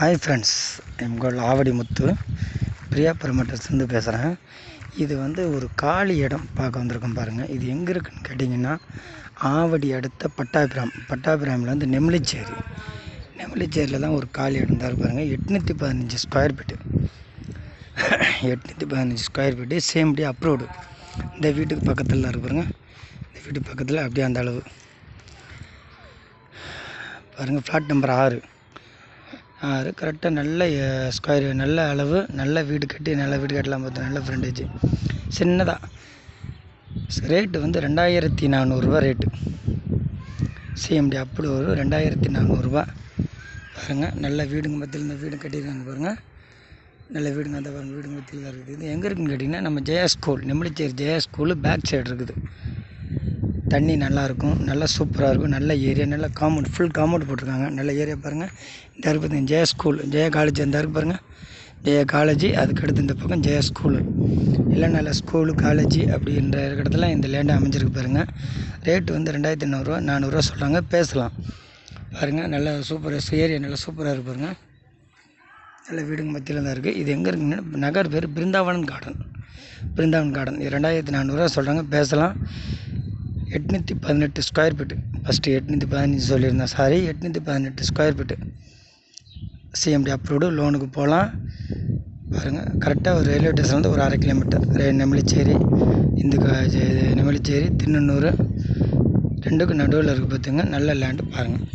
Hi friends எங்கள் ஆவடி முத்து. பிரியா பரமட்டஸ்லேருந்து பேசுகிறேன் இது வந்து ஒரு காலி இடம் பார்க்க வந்திருக்கோம் பாருங்கள் இது எங்கே இருக்குன்னு கேட்டிங்கன்னா ஆவடி அடுத்த பட்டாபிராம். பட்டாபிராமிலேருந்து நெமிலிச்சேரி. நெமிலிச்சேரியில் தான் ஒரு காலி இடம் தான் பாருங்கள் எட்நூற்றி பதினஞ்சு ஸ்கொயர் ஃபீட்டு எட்நூற்றி பதினஞ்சு square feet same day abroad இந்த வீட்டுக்கு பக்கத்தில் தான் பாருங்க. இந்த வீட்டு பக்கத்தில் அப்படியே அந்த அளவு. பாருங்கள் ஃப்ளாட் நம்பர் ஆறு. ஆறு கரெக்டாக நல்ல ஸ்கொயர் நல்ல அளவு நல்ல வீடு கட்டி நல்ல வீடு கட்டலாம் பார்த்தோம் நல்ல ஃப்ரெண்டேஜ் சின்னதாக ரேட்டு வந்து ரெண்டாயிரத்தி நானூறுரூவா ரேட்டு சிஎம்டி அப்படி ஒரு ரெண்டாயிரத்தி நானூறுரூவா பாருங்கள் நல்ல வீடுங்க மத்தியில் இந்த வீடு கட்டியிருக்காங்க பாருங்கள் நல்ல வீடுங்க அந்த பாருங்கள் வீடுங்க மத்தியில் தான் இருக்குது. இது எங்கே இருக்குதுன்னு கேட்டிங்கன்னா நம்ம Jaya school Nemmalicheri Jaya school back side இருக்குது. தண்ணி நல்லாயிருக்கும் நல்லா சூப்பராக இருக்கும் நல்ல ஏரியா நல்ல காம்பவுண்ட் ஃபுல் காம்பவுண்ட் போட்டிருக்காங்க. நல்ல ஏரியா பாருங்கள் இந்த இருக்கு பார்த்தீங்க ஜெயா ஸ்கூல் ஜெயா காலேஜ் இந்த இருக்கு பாருங்கள் ஜெயா காலேஜ் அதுக்கடுத்து இந்த பக்கம் ஜெயா ஸ்கூலு எல்லாம் நல்ல ஸ்கூலு காலேஜ் அப்படின்ற இடத்துல இந்த லேண்டை அமைஞ்சிருக்கு பாருங்கள் ரேட்டு வந்து ரெண்டாயிரத்தி ஐநூறுரூவா நானூறுரூவா சொல்கிறாங்க பேசலாம். பாருங்கள் நல்ல சூப்பர் ஏரியா நல்லா சூப்பராக இருக்கு பாருங்கள் நல்ல வீடுங்க மத்தியில் தான் இருக்குது இது எங்கே இருக்குங்கன்னா நகர் பேர் பிருந்தாவனம் கார்டன் பிருந்தாவன் கார்டன் இது ரெண்டாயிரத்தி நானூறுரூவா சொல்கிறாங்க பேசலாம். எட்நூற்றி பதினெட்டு ஸ்கொயர் ஃபீட்டு ஃபஸ்ட்டு எட்நூற்றி பதினஞ்சு சொல்லியிருந்தேன் சாரி எட்நூற்றி பதினெட்டு ஸ்கொயர் ஃபீட்டு சிஎம்டி அப்ரூவ்டு லோனுக்கு போகலாம் பாருங்கள் கரெக்டாக ஒரு ரயில்வே ஸ்டேஷன்லேருந்து ஒரு அரை கிலோமீட்டர் ரே நெமிலிச்சேரி இந்த க- நெமிலிச்சேரி ரெண்டுக்கும் நடுவில் இருக்குது பார்த்துங்க நல்ல லேண்டு பாருங்கள்